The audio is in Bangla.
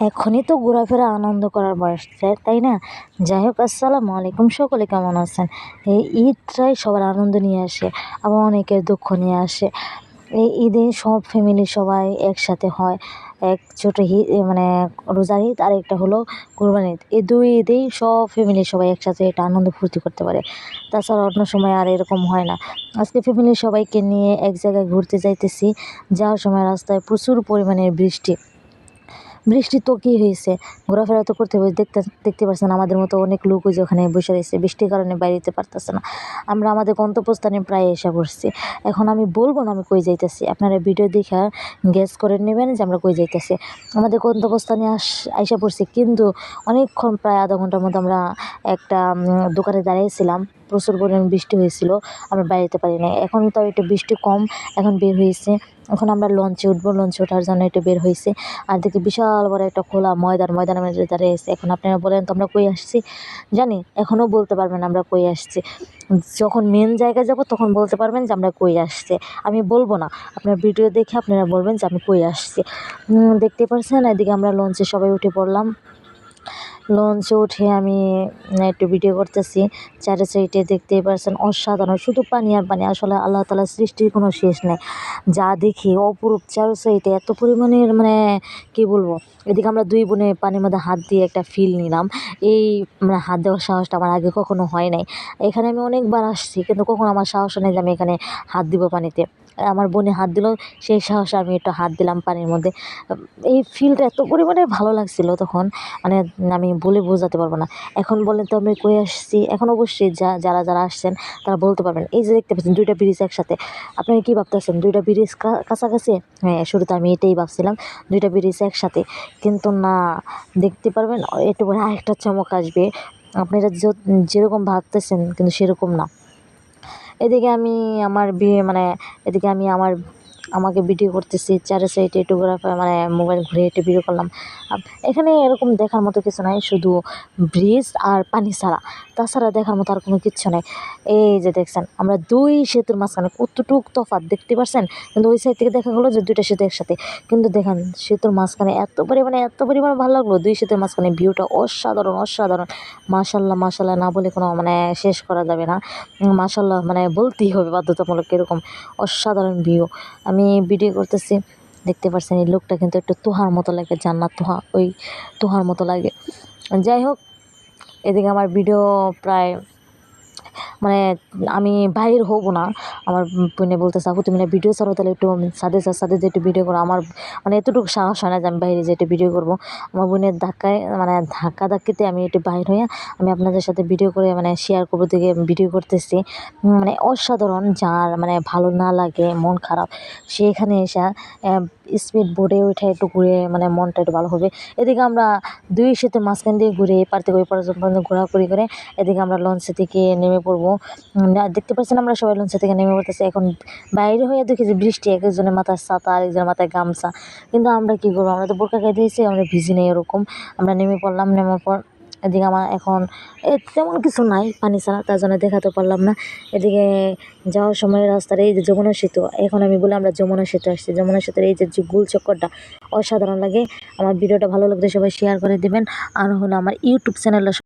এখনই তো ঘোরাফেরা আনন্দ করার বয়স, তাই- না? যাই হোক, আসসালামু আলাইকুম, সকলে কেমন আছেন? এই ঈদটাই সবার আনন্দ নিয়ে আসে, আবার অনেকের দুঃখ নিয়ে আসে। এই ঈদে সব ফ্যামিলি সবাই একসাথে হয়। এক ছোটো ঈদ মানে রোজার ঈদ, আর একটা হলো কোরবানি ঈদ। এই দুই ঈদেই সব ফ্যামিলি সবাই একসাথে এটা আনন্দ ফুর্তি করতে পারে। তাছাড়া অন্য সময় আর এরকম হয় না। আজকে ফ্যামিলির সবাইকে নিয়ে এক জায়গায় ঘুরতে যাইতেছি। যাওয়ার সময় রাস্তায় প্রচুর পরিমাণে বৃষ্টি। বৃষ্টি তো কী হয়েছে? ঘোরাফেরা তো করতে হবে। দেখতে দেখতে পাচ্ছেন আমাদের মতো অনেক লোক ওই যে ওখানে বসে রয়েছে। বৃষ্টির কারণে বাইরে যেতে পারতেছে না। আমরা আমাদের গন্তব্যস্থানে প্রায় এসে পড়ছি। এখন আমি বলব না আমি কই যাইতেছি। আপনারা ভিডিও দেখে গ্যাস করে নেবেন যে আমরা কই যাইতেছি। আমাদের গন্তব্যস্থানে আস, আইসা পড়ছি। কিন্তু অনেকক্ষণ প্রায় আধা ঘণ্টার মতো আমরা একটা দোকানে দাঁড়িয়েছিলাম। প্রচুর পরিমাণ বৃষ্টি হয়েছিল, আমরা বাইরে যেতে পারি না এখন তো একটু বৃষ্টি কম, এখন বের হয়েছে। এখন আমরা লঞ্চে উঠবো লঞ্চে ওঠার জন্য একটু বের হয়েছে। আর দেখি বিশাল বড় একটা খোলা ময়দান, ময়দানের মধ্যে দাঁড়িয়ে আছে। এখন আপনারা বলেন তো আমরা কই আসছি? জানি এখনও বলতে পারবেন আমরা কই আসছি। যখন মেন জায়গায় যাব, তখন বলতে পারবেন যে আমরা কই আসছি। আমি বলব না, আপনার ভিডিও দেখে আপনারা বলবেন যে আমি কই আসছি। দেখতে পাচ্ছেন এদিকে আমরা লঞ্চে সবাই উঠে পড়লাম। লঞ্চে উঠে আমি একটু ভিডিও করতেছি। চারি সাইডে দেখতেই পারছেন অসাধারণ। শুধু পানি আর পানি, আসলে আল্লাহ তালার সৃষ্টির কোনো শেষ নেই। যা দেখি অপরূপ চারো সাইডে এত পরিমাণের মানে কী বলব? এদিকে আমরা দুই বোনে পানির মধ্যে হাত দিয়ে একটা ফিল নিলাম। এই মানে হাত দেওয়ার সাহসটা আমার আগে কখনো হয় নাই। এখানে আমি অনেকবার আসছি, কিন্তু কখনো আমার সাহস নেই যে আমি এখানে হাত দিব পানিতে। আমার বোনে হাত দিল, সেই সাহসে আমি একটু হাত দিলাম পানির মধ্যে। এই ফিলটা এত পরিমাণে ভালো লাগছিল তখন মানে আমি বলে বোঝাতে পারব না। এখন বলেন তো আমি কই আসছি? এখন অবশ্যই যা, যারা যারা আসছেন, তারা বলতে পারবেন। এই যে দেখতে পাচ্ছেন দুইটা ব্রিজ একসাথে। আপনারা কী ভাবতেছেন? দুইটা ব্রিজ কাছাকাছি? হ্যাঁ শুরুতে আমি এটাই ভাবছিলাম, দুইটা ব্রিজ একসাথে। কিন্তু না, দেখতে পারবেন, একটু পরে আরেকটা চমক আসবে। আপনারা যেরকম ভাবতেছেন, কিন্তু সেরকম না। এদিকে আমি আমার বিয়ে মানে এদিকে আমি আমার আমাকে ভিডিও করতেছি, চারে সাইডে একটু মানে মোবাইল ঘুরে একটু ভিডিও করলাম। এখানে এরকম দেখার মতো কিছু নাই, শুধু ব্রিজ আর পানি ছাড়া। তাছাড়া দেখার মতো আর কোনো কিচ্ছু নাই। এই যে দেখছেন, আমরা দুই সেতুর মাঝখানে কতটুক তফাৎ দেখতে পারছেন? কিন্তু ওই সাইড থেকে দেখা গেলো যে দুইটা সেতু একসাথে। কিন্তু দেখেন, সেতুর মাঝখানে এত পরিমাণে এত পরিমাণে ভালো লাগল। দুই সেতুর মাঝখানে ভিউটা অসাধারণ অসাধারণ। মাশাল্লাহ মাশাল্লাহ না বলে কোনো মানে শেষ করা যাবে না। মাশাল্লাহ মানে বলতেই হবে বাধ্যতামূলক এরকম অসাধারণ ভিউ আমি ভিডিও করতেছি, দেখতে পাচ্ছেন এই লোকটা কিন্তু একটু তোহার মতো লাগে, জান্নাত তোহা, ওই তোহার মতো লাগে। যাই হোক, এদিকে আমার ভিডিও প্রায় মানে আমি বাইর হব না। আমার বোনে বলতেছে, আপু, তুমি না ভিডিও ছাড়ো, তাহলে একটু সাদে সাদে যে একটু ভিডিও করো। আমার মানে এতটুকু সাহস হয় না যে আমি বাইরে যে একটু ভিডিও করব। আমার বোনের ধাক্কায় মানে ধাক্কা ধাক্কিতে আমি একটু বাইর হয়ে আমি আপনাদের সাথে ভিডিও করে মানে শেয়ার করব দিকে ভিডিও করতেছি। মানে অসাধারণ, যার মানে ভালো না লাগে, মন খারাপ, সে এখানে এসে স্পিড বোর্ডে উঠে একটু ঘুরে মানে মনটা একটু ভালো হবে। এদিকে আমরা দুই সেতু মাঝখান দিয়ে ঘুরে, এপার থেকে ওই ঘোরাঘুরি করে, এদিকে আমরা লঞ্চে থেকে নেমে পড়ব না- দেখতে পাচ্ছেন আমরা সবাই লঞ্চে থেকে নেমে পড়তেছি। এখন বাইরে হয়ে দেখি যে বৃষ্টি এক একজনের মাথায় ছাতা আর একজনের মাথায় গামছা। কিন্তু আমরা কী করব? আমরা তো বোরকা গায়ে দিয়েছি আমরা ভিজি নেই এরকম। আমরা নেমে পড়লাম নেমে পর এদিকে আমার এখন তেমন কিছু নাই, পানি ছাড়া, তার জন্য দেখাতে পারলাম না। এদিকে যাওয়ার সময় রাস্তার এই যে যমুনা সেতু, এখন আমি বলি আমরা যমুনা সেতু আসছি। যমুনা সেতুর এই যে গোল চক্করটা অসাধারণ লাগে। আমার ভিডিওটা ভালো লাগলে সবাই শেয়ার করে দিবেন। আর হলো আমার ইউটিউব চ্যানেলটা